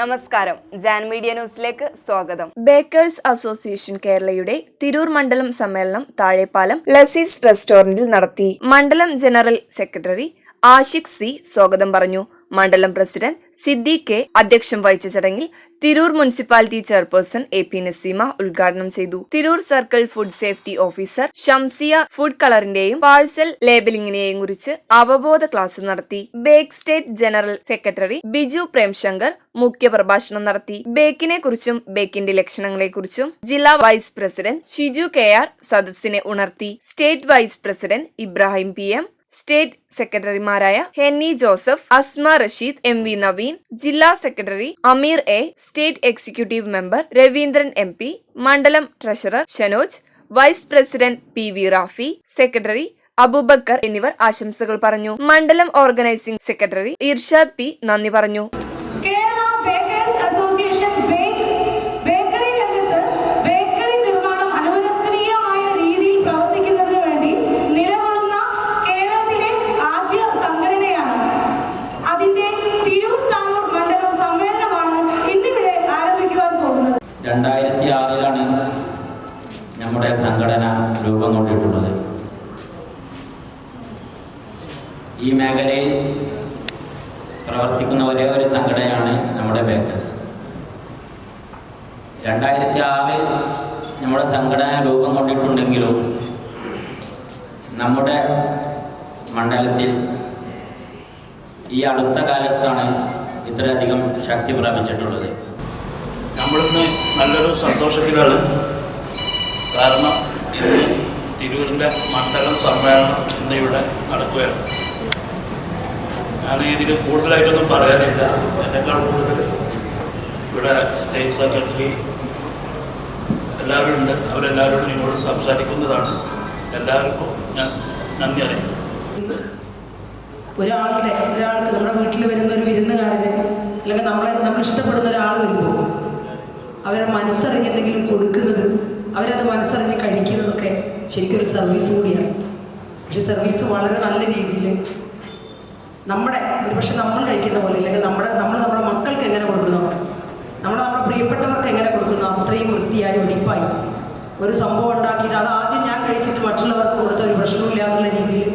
നമസ്കാരം. ജാൻ മീഡിയ ന്യൂസിലേക്ക് സ്വാഗതം. ബേക്കേഴ്സ് അസോസിയേഷൻ കേരളയുടെ തിരൂർ മണ്ഡലം സമ്മേളനം താഴെപ്പാലം ലസീസ് റെസ്റ്റോറന്റിൽ നടത്തി. മണ്ഡലം ജനറൽ സെക്രട്ടറി ആഷിഖ് സി സ്വാഗതം പറഞ്ഞു. മണ്ഡലം പ്രസിഡന്റ് സിദ്ദി കെ അധ്യക്ഷം വഹിച്ച ചടങ്ങിൽ Tirur municipality chairperson A P Naseema ഉദ്ഘാടനം ചെയ്തു. Tirur circle food safety officer Shamsiya food കളറിന്റെയും parcel ലേബലിംഗിനെയും കുറിച്ച് അവബോധ ക്ലാസ് നടത്തി. BAKE state general secretary Biju Premshankar മുഖ്യപ്രഭാഷണം നടത്തി. ബേക്കിനെ കുറിച്ചും ബേക്കിന്റെ ലക്ഷണങ്ങളെ കുറിച്ചും ജില്ലാ vice president Shiju K R സദസ്സിനെ ഉണർത്തി. State vice president Ibrahim P M state സെക്രട്ടറിമാരായ ഹെന്നി ജോസഫ് അസ്മ റഷീദ് എം വി നവീൻ ജില്ലാ secretary Ameer A state executive member Raveendran M മണ്ഡലം treasurer Shanoj vice president P V Rafi secretary Aboobacker എന്നിവർ ആശംസകൾ പറഞ്ഞു. മണ്ഡലം organising secretary Irshad P നന്ദി പറഞ്ഞു. നമ്മുടെ സംഘടന രൂപം കൊണ്ടിട്ടുള്ളത്. ഈ മേഖലയിൽ പ്രവർത്തിക്കുന്ന ഒരേ ഒരു സംഘടനയാണ് നമ്മുടെ ബേക്കേഴ്സ് രണ്ടായിരത്തി ആറിൽ നമ്മുടെ സംഘടന രൂപം കൊണ്ടിട്ടുണ്ടെങ്കിലും നമ്മുടെ മണ്ഡലത്തിൽ ഈ അടുത്ത കാലത്താണ് ഇത്രയധികം ശക്തി പ്രാപിച്ചിട്ടുള്ളത്. നമ്മളിന്ന് നല്ലൊരു സന്തോഷത്തിലാണ് കാരണം ഇന്ന് തിരൂരിന്റെ മണ്ഡലം സമ്മേളനം ഇന്ന് ഇവിടെ നടക്കുകയാണ്. ഞാൻ ഇതിൽ കൂടുതലായിട്ടൊന്നും പറയാനില്ല. എന്നെക്കാൾ കൂടുതൽ ഇവിടെ സ്റ്റേറ്റ് സെക്രട്ടറി എല്ലാവരും ഉണ്ട്. അവരെല്ലാവരോടും നിങ്ങളോട് സംസാരിക്കുന്നതാണ്. എല്ലാവർക്കും ഞാൻ നന്ദി അറിയിക്കുന്നു. ഒരാളുടെ ഒരാൾക്ക് നമ്മുടെ വീട്ടിൽ വരുന്ന ഒരു വിരുന്നുകാരന് അല്ലെങ്കിൽ നമ്മളെ നമ്മൾ ഇഷ്ടപ്പെടുന്ന ഒരാൾ വരുമ്പോൾ അവരെ മനസ്സറിഞ്ഞെന്തെങ്കിലും കൊടുക്കുന്നത് അവരത് മനസ്സറിഞ്ഞ് കഴിക്കുന്നതൊക്കെ ശരിക്കും ഒരു സർവീസ് കൂടിയാണ്. പക്ഷെ സർവീസ് വളരെ നല്ല രീതിയിൽ നമ്മുടെ ഒരുപക്ഷെ നമ്മൾ കഴിക്കുന്ന പോലെ അല്ലെങ്കിൽ നമ്മുടെ നമ്മൾ നമ്മുടെ മക്കൾക്ക് എങ്ങനെ കൊടുക്കുന്നോ നമ്മൾ നമ്മുടെ പ്രിയപ്പെട്ടവർക്ക് എങ്ങനെ കൊടുക്കുന്നു അത്രയും വൃത്തിയായി ഒടിപ്പായി ഒരു സംഭവം ഉണ്ടാക്കിയിട്ട് അത് ആദ്യം ഞാൻ കഴിച്ചിട്ട് മറ്റുള്ളവർക്ക് കൊടുത്ത ഒരു പ്രശ്നമില്ല എന്നുള്ള രീതിയിൽ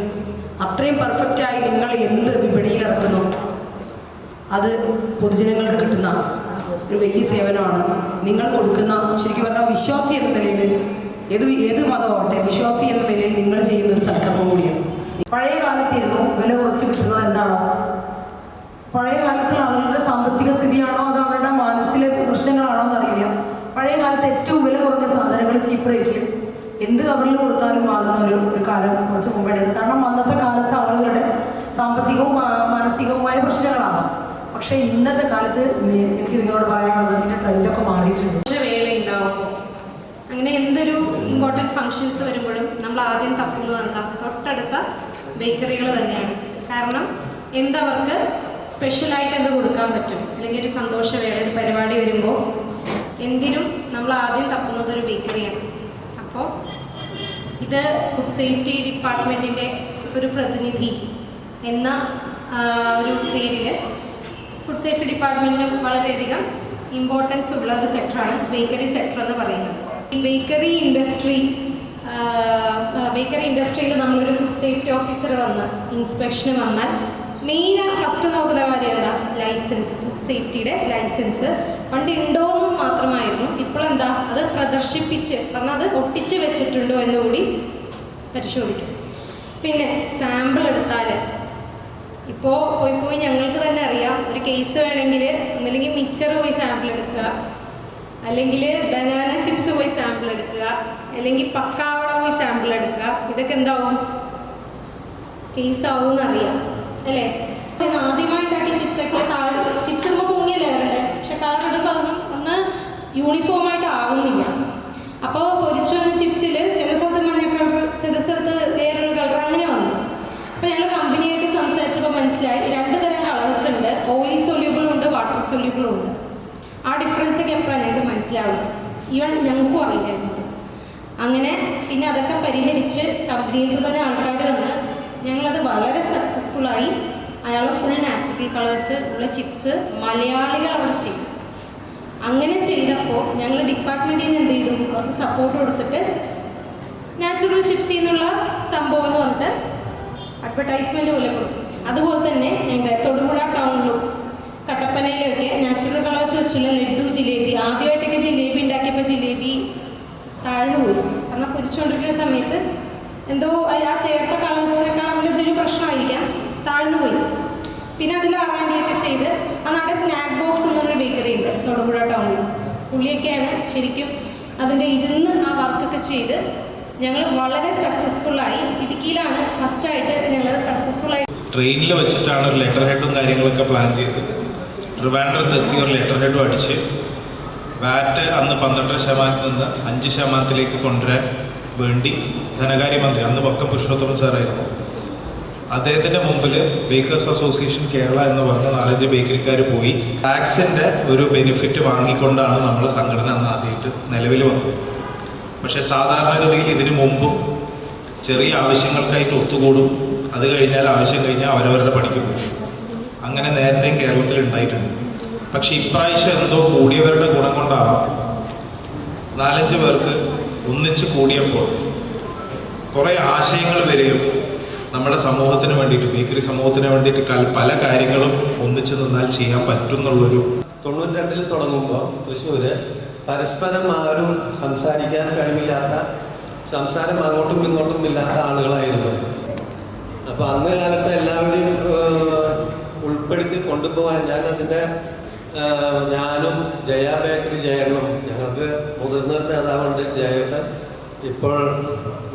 അത്രയും പെർഫെക്റ്റായി നിങ്ങൾ എന്ത് വിപണിയിൽ ഇറക്കുന്നു അത് പൊതുജനങ്ങൾക്ക് കിട്ടുന്ന ഒരു വലിയ സേവനമാണ്. നിങ്ങൾ കൊടുക്കുന്ന ശരിക്കും പറഞ്ഞാൽ വിശ്വാസി എന്ന നിലയിൽ ഏത് ഏത് മതമാവട്ടെ വിശ്വാസി എന്ന നിലയിൽ നിങ്ങൾ ചെയ്യുന്ന ഒരു സൽക്കർമ്മം കൂടിയാണ്. പഴയ കാലത്തിരുന്നു വില കുറച്ച് കിട്ടുന്നത് എന്താണോ? പഴയ കാലത്തുള്ള അവരുടെ സാമ്പത്തിക സ്ഥിതിയാണോ അത് അവരുടെ മനസ്സിലെ പ്രശ്നങ്ങളാണോ എന്നറിയില്ല. പഴയ കാലത്ത് ഏറ്റവും വില കുറഞ്ഞ സാധനങ്ങൾ ചീപ്പ് റേറ്റിൽ എന്ത് കവറിൽ കൊടുത്താലും വാങ്ങുന്ന ഒരു ഒരു കാലം കുറച്ച് മുമ്പായിരുന്നു കാരണം അന്നത്തെ കാലത്ത് അവരുടെ സാമ്പത്തികവും മാനസികവുമായ പ്രശ്നങ്ങളാണ്. പക്ഷേ ഇന്നത്തെ കാലത്ത് എനിക്ക് നിങ്ങളോട് പറയാനുള്ളത് അതിന്റെ ട്രെൻഡൊക്കെ മാറിയിട്ടുണ്ട്. അങ്ങനെ എന്തൊരു ഇമ്പോർട്ടന്റ് ഫങ്ഷൻസ് വരുമ്പോഴും നമ്മൾ ആദ്യം തപ്പുന്നത് എന്താ? തൊട്ടടുത്ത ബേക്കറികൾ തന്നെയാണ്. കാരണം എന്തവർക്ക് സ്പെഷ്യലായിട്ട് എന്ത് കൊടുക്കാൻ പറ്റും? അല്ലെങ്കിൽ ഒരു സന്തോഷവേള ഒരു പരിപാടി വരുമ്പോൾ എന്തിനും നമ്മൾ ആദ്യം തപ്പുന്നത് ഒരു ബേക്കറിയാണ് അപ്പോൾ ഇത് ഫുഡ് സേഫ്റ്റി ഡിപ്പാർട്ട്മെന്റിന്റെ ഒരു പ്രതിനിധി എന്ന ഒരു പേരിൽ ഫുഡ് സേഫ്റ്റി ഡിപ്പാർട്ട്മെന്റിന് വളരെയധികം ഇമ്പോർട്ടൻസ് ഉള്ള ഒരു സെക്ടറാണ് ബേക്കറി സെക്ടർ എന്ന് പറയുന്നത്. ഈ ബേക്കറി ഇൻഡസ്ട്രി ബേക്കറി ഇൻഡസ്ട്രിയിൽ നമ്മളൊരു ഫുഡ് സേഫ്റ്റി ഓഫീസർ വന്ന് ഇൻസ്പെക്ഷന് വന്നാൽ മെയിൻ ഫസ്റ്റ് നോക്കുന്ന കാര്യം എന്താ ലൈസൻസ് ഫുഡ് സേഫ്റ്റിയുടെ ലൈസൻസ് പണ്ട് ഉണ്ടോയെന്ന് മാത്രമായിരുന്നു. ഇപ്പോഴെന്താ അത് പ്രദർശിപ്പിച്ച് കാരണം അത് ഒട്ടിച്ച് വെച്ചിട്ടുണ്ടോ എന്ന് കൂടി പരിശോധിക്കും. പിന്നെ സാമ്പിൾ എടുത്താൽ ഇപ്പോൾ പോയി പോയി ഞങ്ങൾക്ക് തന്നെ അറിയാം. ഒരു കേസ് വേണമെങ്കിൽ ഒന്നില്ലെങ്കിൽ മിക്സർ പോയി സാമ്പിൾ എടുക്കുക. അല്ലെങ്കിൽ ബനാന ചിപ്സ് പോയി സാമ്പിൾ എടുക്കുക. അല്ലെങ്കിൽ പക്കാവട പോയി സാമ്പിൾ എടുക്കുക. ഇതൊക്കെ എന്താവും? കേസ് ആവും അറിയാം. അല്ലേ? ഇന്ന് ആദ്യമായി ഉണ്ടാക്കിയ ചിപ്സൊക്കെ താഴെ ചിപ്സ് നമുക്ക് പൊങ്ങിയല്ലേ ലെവലല്ലേ പക്ഷെ കളർ അതൊന്നും ഒന്ന് യൂണിഫോം ഉണ്ട് ആ ഡിഫറൻസ് ഒക്കെ എപ്പോഴാണ് ഞങ്ങൾക്ക് മനസ്സിലാവും ഇവൻ ഞങ്ങൾക്കും അറിയില്ലായിരുന്നു അങ്ങനെ പിന്നെ അതൊക്കെ പരിഹരിച്ച് കമ്പനിയിൽ തന്നെ ആൾക്കാർ വന്ന് ഞങ്ങളത് വളരെ സക്സസ്ഫുള്ളായി അയാൾ ഫുൾ നാച്ചുറൽ കളേഴ്സ് ഉള്ള ചിപ്സ് മലയാളികൾ അവിടെ ചെയ്യും അങ്ങനെ ചെയ്തപ്പോൾ ഞങ്ങൾ ഡിപ്പാർട്ട്മെന്റിൽ നിന്ന് എന്ത് ചെയ്തു? അവർക്ക് സപ്പോർട്ട് കൊടുത്തിട്ട് നാച്ചുറൽ ചിപ്സിൽ നിന്നുള്ള സംഭവം എന്ന് പറഞ്ഞിട്ട് അഡ്വർടൈസ്മെന്റ് പോലെ കൊടുത്തു. അതുപോലെ തന്നെ ഞങ്ങളുടെ തൊടുപുഴ ടൗണിലും കട്ടപ്പനയിലൊക്കെ നാച്ചുറൽ കളേഴ്സ് വെച്ചുള്ള ലഡു ജിലേബി. ആദ്യമായിട്ടൊക്കെ ജിലേബി ഉണ്ടാക്കിയപ്പോൾ ജിലേബി താഴ്ന്നു പോയി. കാരണം പൊരിച്ചുകൊണ്ടിരിക്കുന്ന സമയത്ത് എന്തോ ആ ചേർത്ത കളേഴ്സിനേക്കാൾ നമ്മൾ ഇതൊരു പ്രശ്നമായിരിക്കാം താഴ്ന്നു പോയി. പിന്നെ അതിൽ ആറാണ്ടിയൊക്കെ ചെയ്ത് ആ അവിടെ സ്നാക്ക് ബോക്സ് എന്നൊരു ബേക്കറി ഉണ്ട് തൊടുപുഴ ടൗണിൽ പുള്ളിയൊക്കെയാണ് ശരിക്കും അതിന്റെ ഇരുന്ന് ആ വർക്കൊക്കെ ചെയ്ത് ഞങ്ങൾ വളരെ സക്സസ്ഫുള്ളായി ഇടുക്കിയിലാണ് ഫസ്റ്റായിട്ട് ഞങ്ങൾ സക്സസ്ഫുള്ളായി ട്രെയിനിൽ വെച്ചിട്ടാണ് ഒരു ലെറ്റർ ഹെഡും കാര്യങ്ങളൊക്കെ പ്ലാൻ ചെയ്ത് ട്രിവാൻഡ്രത്ത് എത്തി ഒരു ലെറ്റർ ഹെഡും അടിച്ച് വാറ്റ് അന്ന് പന്ത്രണ്ടര ശതമാനത്തിൽ നിന്ന് അഞ്ച് ശതമാനത്തിലേക്ക് കൊണ്ടുവരാൻ വേണ്ടി ധനകാര്യമന്ത്രി അന്ന് പക്കം പുരുഷോത്തമൻ സാറായിരുന്നു അദ്ദേഹത്തിന്റെ മുമ്പിൽ ബേക്കേഴ്സ് അസോസിയേഷൻ കേരള എന്ന് പറഞ്ഞ നാലഞ്ച് ബേക്കറിക്കാർ പോയി. ടാക്സിന്റെ ഒരു ബെനിഫിറ്റ് വാങ്ങിക്കൊണ്ടാണ് നമ്മൾ സംഘടന അന്ന് ആദ്യമായിട്ട് നിലവിൽ വന്നത്. പക്ഷേ സാധാരണഗതിയിൽ ഇതിനു മുമ്പും ചെറിയ ആവശ്യങ്ങൾക്കായിട്ട് ഒത്തുകൂടും. അത് കഴിഞ്ഞാൽ ആവശ്യം കഴിഞ്ഞാൽ അവരവരുടെ പണിക്ക് പോകും. അങ്ങനെ നേരത്തെ കേരളത്തിൽ ഉണ്ടായിട്ടുണ്ട്. പക്ഷെ ഇപ്രാവശ്യം എന്തോ കൂടിയവരുടെ ഗുണം കൊണ്ടാവാം. നാലഞ്ച് പേർക്ക് ഒന്നിച്ച് കൂടിയപ്പോൾ കുറേ ആശയങ്ങൾ വരികയും നമ്മുടെ സമൂഹത്തിന് വേണ്ടിയിട്ട് ബേക്കറി സമൂഹത്തിന് വേണ്ടിയിട്ട് പല കാര്യങ്ങളും ഒന്നിച്ച് നിന്നാൽ ചെയ്യാൻ പറ്റും എന്നുള്ളൊരു തൊണ്ണൂറ്റി രണ്ടിൽ തുടങ്ങുമ്പോൾ തൃശ്ശൂര് പരസ്പരം ആരും സംസാരിക്കാൻ കഴിവില്ലാത്ത സംസാരം അങ്ങോട്ടും ഇങ്ങോട്ടും ഇല്ലാത്ത ആളുകളായിരുന്നു. അപ്പോൾ അന്ന് കാലത്ത് എല്ലാവരെയും ഏഹ്, ഉൾപ്പെടുത്തി കൊണ്ടുപോകാൻ ഞാൻ അതിന്റെ ഞാനും ജയ ബേക്കറി ജയനും ഞങ്ങൾക്ക് മുതിർന്ന നേതാവുണ്ട് ജയേട്ടൻ ഇപ്പോൾ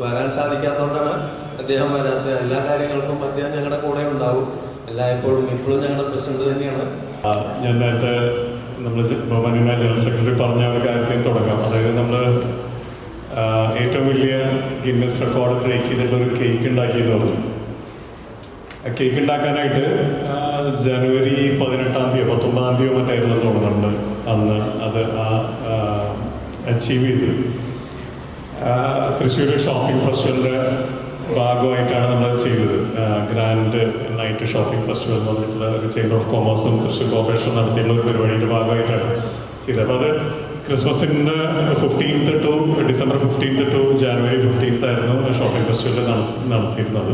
വരാൻ സാധിക്കാത്തതുകൊണ്ടാണ് അദ്ദേഹം വരാത്ത എല്ലാ കാര്യങ്ങൾക്കും അദ്ദേഹം ഞങ്ങളുടെ കൂടെ ഉണ്ടാവും. എല്ലായ്പ്പോഴും ഇപ്പോഴും ഞങ്ങളുടെ പ്രസിഡന്റ് തന്നെയാണ്. ഞാൻ നേരത്തെ നമ്മൾ ബഹുമാന്യനായ ജനറൽ സെക്രട്ടറി പറഞ്ഞ ഒരു കാര്യത്തിൽ തുടങ്ങാം. അതായത് നമ്മൾ ഏറ്റവും വലിയ ഗിന്നസ് റെക്കോർഡ് ബ്രേക്ക് ചെയ്തിട്ട് ഒരു കേക്ക് ഉണ്ടാക്കിയെന്ന് ആ കേക്ക് ഉണ്ടാക്കാനായിട്ട് ജനുവരി പതിനെട്ടാം തീയതി പത്തൊമ്പതാം തീയതി മറ്റായിരുന്നു തോന്നുന്നുണ്ട് അന്ന് അത് ആ അച്ചീവ് ചെയ്തു. തൃശ്ശൂർ ഷോപ്പിംഗ് ഫെസ്റ്റിവലിന്റെ ഭാഗമായിട്ടാണ് നമ്മൾ ചെയ്തത്. ഗ്രാൻഡ് നൈറ്റ് ഷോപ്പിംഗ് ഫെസ്റ്റിവൽ എന്ന് പറഞ്ഞിട്ടുള്ള ഒരു ചേംബർ ഓഫ് കോമേഴ്സും തൃശ്ശൂർ കോർപ്പറേഷനും നടത്തിയിട്ടുള്ള ഒരു പരിപാടിയുടെ ഭാഗമായിട്ടാണ് ചെയ്തത്. അപ്പോൾ അത് ക്രിസ്മസിന്റെ fifteenth to December fifteenth to January fifteenth ആയിരുന്നു ഷോപ്പിംഗ് ഫെസ്റ്റിവൽ നടത്തിയിരുന്നത്.